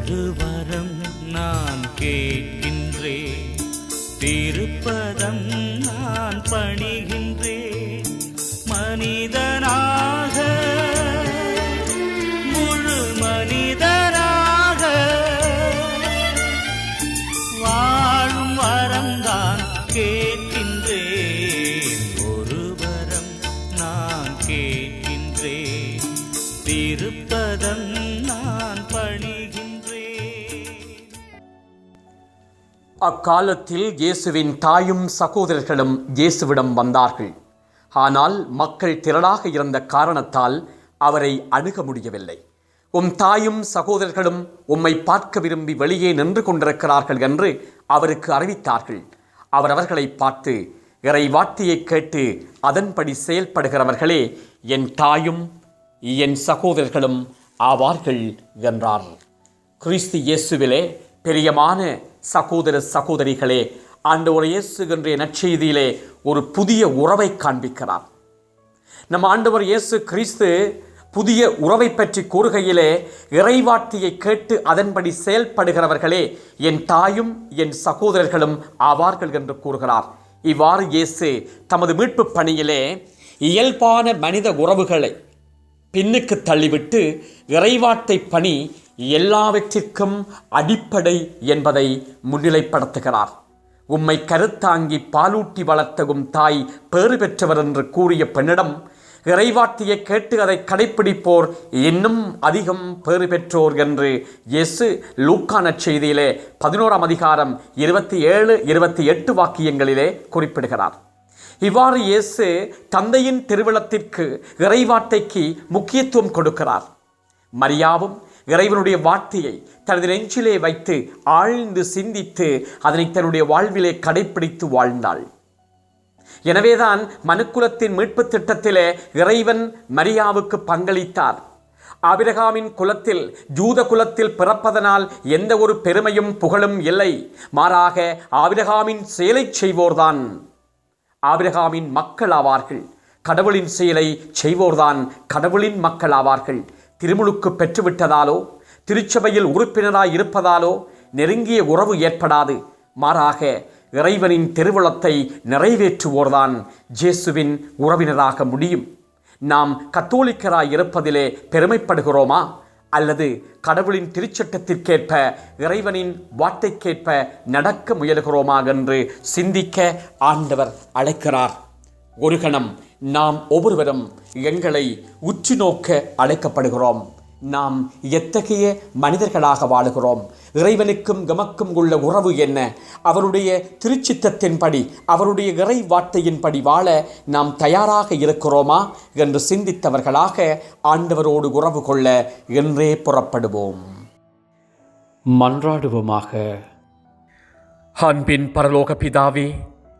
ஒரு வரம் நான் கேட்கின்றேன். திருப்பதம் நான் பணிகின்றேன். மனிதனாக முழு மனிதனாக வாழும் வரம்தான் கேட்கின்றேன். ஒரு வரம் நான் கேட்கின்றேன். திருப்பதம் அக்காலத்தில் இயேசுவின் தாயும் சகோதரர்களும் இயேசுவிடம் வந்தார்கள். ஆனால் மக்கள் திரளாக இருந்த காரணத்தால் அவரை அணுக முடியவில்லை. உம் தாயும் சகோதரர்களும் உம்மை பார்க்க விரும்பி வெளியே நின்று கொண்டிருக்கிறார்கள் என்று அவருக்கு அறிவித்தார்கள். அவர் அவர்களை பார்த்து இறை வார்த்தையை கேட்டு அதன்படி செயல்படுகிறவர்களே என் தாயும் என் சகோதரர்களும் ஆவார்கள் என்றார். கிறிஸ்து இயேசுவிலே பிரியமான சகோதர சகோதரிகளே ஆண்டவர் இயேசு என்ற நற்செய்தியிலே ஒரு புதிய உறவை காண்பிக்கிறார். நம் ஆண்டவர் இயேசு கிறிஸ்து புதிய உறவை பற்றி கூறுகையிலே இறைவார்த்தையை கேட்டு அதன்படி செயல்படுகிறவர்களே என் தாயும் என் சகோதரர்களும் ஆவார்கள் என்று கூறுகிறார். இவ்வாறு இயேசு தமது மீட்பு பணியிலே இயல்பான மனித உறவுகளை பின்னுக்கு தள்ளிவிட்டு இறைவாட்டை பணி எல்லாவற்றிற்கும் அடிப்படை என்பதை முன்னிலைப்படுத்துகிறார். உம்மை கருத்தாங்கி பாலூட்டி வளர்த்தகும் தாய் பேறு பெற்றவர் என்று கூறிய பெண்ணிடம் இறைவாட்டியை கேட்டு அதை கடைப்பிடிப்போர் இன்னும் அதிகம் பேறு பெற்றோர் என்று எசு லூக்கான செய்தியிலே பதினோராம் அதிகாரம் இருபத்தி ஏழு இருபத்தி எட்டு வாக்கியங்களிலே குறிப்பிடுகிறார். இவ்வாறு இயேசு தந்தையின் திருவிழத்திற்கு இறைவார்த்தைக்கு முக்கியத்துவம் கொடுக்கிறார். மரியாவும் இறைவனுடைய வார்த்தையை தனது நெஞ்சிலே வைத்து ஆழ்ந்து சிந்தித்து அதனை தன்னுடைய வாழ்விலே கடைப்பிடித்து வாழ்ந்தாள். எனவேதான் மனுக்குலத்தின் மீட்பு திட்டத்திலே இறைவன் மரியாவுக்கு பங்களித்தார். ஆபிரகாமின் குலத்தில் ஜூத குலத்தில் பிறப்பதனால் எந்த ஒரு பெருமையும் புகழும் இல்லை. மாறாக ஆபிரகாமின் செயலை செய்வோர்தான். ஆபிரகாமின் மக்கள் ஆவார்கள் கடவுளின் செயலை செய்வோர்தான் கடவுளின் மக்கள் ஆவார்கள் திருமுழுக்கு பெற்றுவிட்டதாலோ திருச்சபையில் உறுப்பினராய் இருப்பதாலோ நெருங்கிய உறவு ஏற்படாது. மாறாக இறைவனின் திருவுளத்தை நிறைவேற்றுவோர்தான் ஜேசுவின் உறவினராக முடியும். நாம் கத்தோலிக்கராய் இருப்பதிலே பெருமைப்படுகிறோமா? அல்லது கடவுளின் திருச்சட்டத்திற்கேற்ப இறைவனின் வார்த்தைக்கேற்ப நடக்க முயலுகிறோமா? என்று சிந்திக்க ஆண்டவர் அழைக்கிறார். ஒரு கணம் நாம் ஒவ்வொருவரும் எங்களை உற்று நோக்க அழைக்கப்படுகிறோம். நாம் எத்தகைய மனிதர்களாக வாழுகிறோம்? இறைவனுக்கும் கமக்கும் உள்ள உறவு என்ன? அவருடைய திருச்சித்தத்தின்படி அவருடைய இறை வார்த்தையின்படி வாழ நாம் தயாராக இருக்கிறோமா என்று சிந்தித்தவர்களாக ஆண்டவரோடு உறவு கொள்ள என்றே புறப்படுவோம். மன்றாடுவோமாக. அன்பின் பரலோக பிதாவே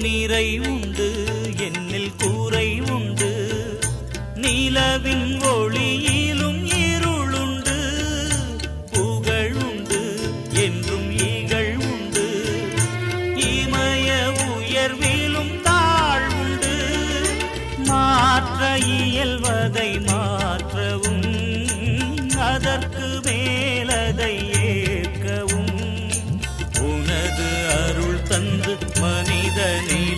நிறை உண்டு என்னில் கூரை உண்டு. நிலவின் ஒளியிலும் மனித